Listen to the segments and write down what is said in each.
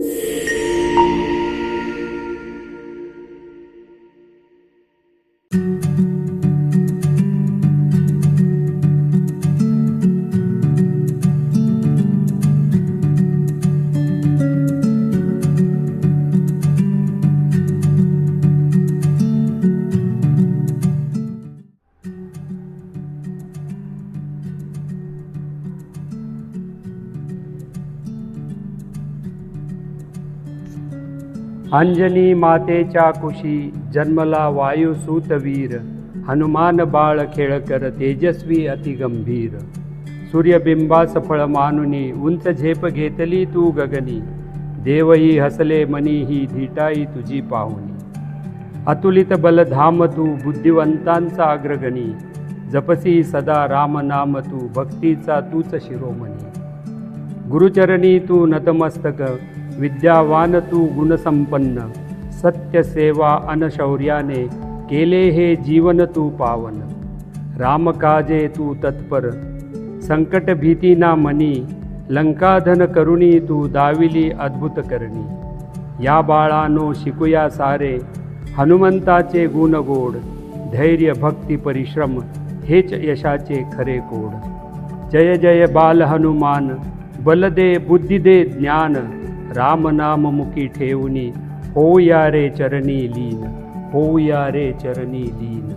you Anjani मातेच्या कुशी जन्मला वायू सूतवीर हनुमान बाळ खेळकर तेजस्वी अतिगंभीर सूर्यबिंबा सफळ मानुनी उंच झेप घेतली तू गगनी. देवही हसले मनी ही धीटाई तुझी पाहुनी. अतुलित बलधाम तू बुद्धिवंतांचा अग्रगणी. जपसी सदा राम नाम तू भक्तीचा तूच शिरोमणी. गुरुचरणी तू नतमस्तक विद्यावान तू गुणसंपन्न सत्यसेवा अनशौर्याने केले हे जीवन तू पावन. रामकाजे तू तत्पर संकट भीती ना मनी लंकाधन करुणी तू दाविली अद्भुत करणी. या बाळानो शिकुया सारे हनुमंताचे गुण गोड धैर्य भक्ती परिश्रम हेच यशाचे खरे कोड. जय जय बाल हनुमान बल दे बुद्धी दे ज्ञान राम नाम मुखी ठेवणी होया रे चरणी लीन होया रे चरणी लीन.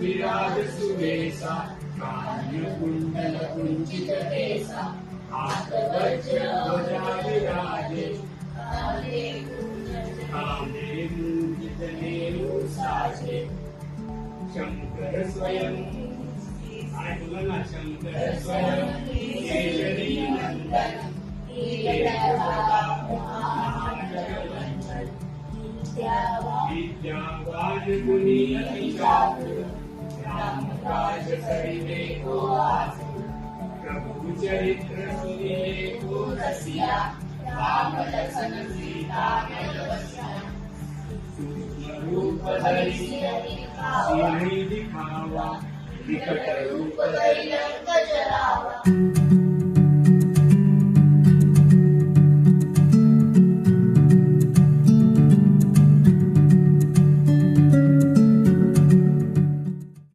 विराज सुवेसा कुंडल कुंचित केसा हात वज्र ध्वजा विराजे कांदे मुंजित नेमू साजे शंकर स्वयं काय ना शंकर स्वयं केशरी नंदन विद्यावान मुनी अति को प्रभु चरित्र सुनिले को रसिया राम लखन सीता बसिया रूप धरि सिंह दिखावा विकट रूप धरि